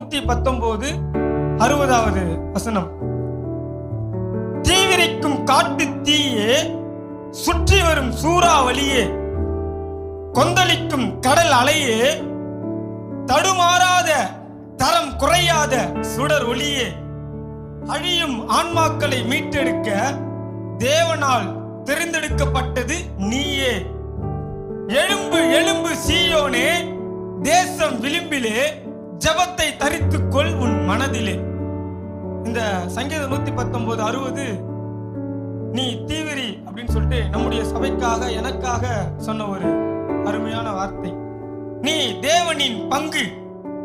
நூத்தி பத்தொன்பது அறுபதாவது வசனம். தீவிரிக்கும் காட்டு தீயே சுற்றி வரும் சூறாவளியே கொந்தளிக்கும் கடல் அலையே தடுமாறாத தரம் குறையாத சுடர் ஒளியே. அழியும் ஆன்மாக்களை மீட்டெடுக்க தேவனால் தெரிந்தெடுக்கப்பட்டது நீயே. எழும்பு எழும்பு சீயோனே தேசம் விளிம்பிலே ஜபத்தை தரித்துக்கொள் உன் மனதிலே. இந்த சங்கீதம் நூத்தி பத்தொன்பது அறுபது நீ தீவிரி அப்படின்னு சொல்லிட்டு நம்முடைய சபைக்காக எனக்காக சொன்ன ஒரு அருமையான வார்த்தை. நீ தேவனின் பங்கு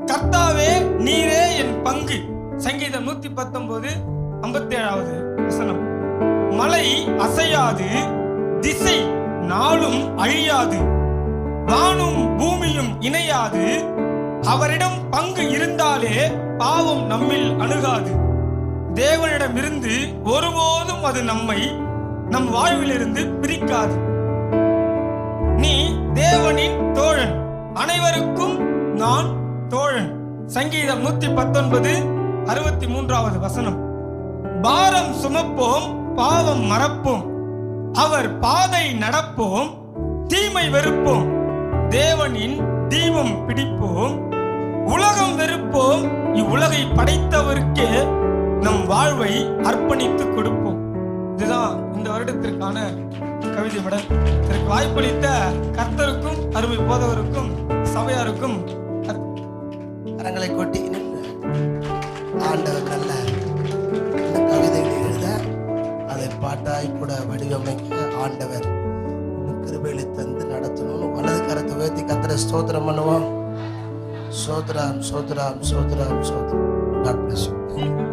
கர்த்தாவே நீரே என் பங்கு. சங்கீதம் நூத்தி பத்தொன்பது ஐம்பத்தி ஏழாவது வசனம். மலை அசையாது திசை நாளும் அழியாது வானும் பூமியும் இணையாது அவரிடம் பங்கு இருந்தாலே பாவம் நம்மில் அணுகாது. தேவனிடமிருந்து ஒருபோதும் அது நம்மை நம் வாழ்விலிருந்து பிரிக்காது. நீ தேவனின் தோழன். அனைவருக்கும் நான் தோழன். சங்கீதம் நூத்தி பத்தொன்பது அறுபத்தி மூன்றாவது வசனம். பாரம் சுமப்போம் பாவம் மறப்போம். அவர் பாதை நடப்போம் தீமை வெறுப்போம். தேவனின் தீபம் பிடிப்போம். உலகம் இவ்வுலகை படைத்தவருக்கே நம் வாழ்வை அர்ப்பணித்து கொடுப்போம். இதுதான் இந்த வருடத்திற்கான கவிதை விட இதற்கு வாய்ப்பளித்த கர்த்தருக்கும் அருமை போதவருக்கும் சபையாருக்கும் கர்த்த- கரங்களை கொட்டி ஆண்டவர் நல்ல இந்த கவிதைகளை எழுத அதை பாட்டாய் கூட வடிவமைக்க ஆண்டவர் கிருபையில தந்து நடத்தணும் வலது கரத்தை உயர்த்தி கத்திர ஸ்தோத்திரம் பண்ணுவோம். Sodram, Sodram, Sodram, Sodram. God bless you.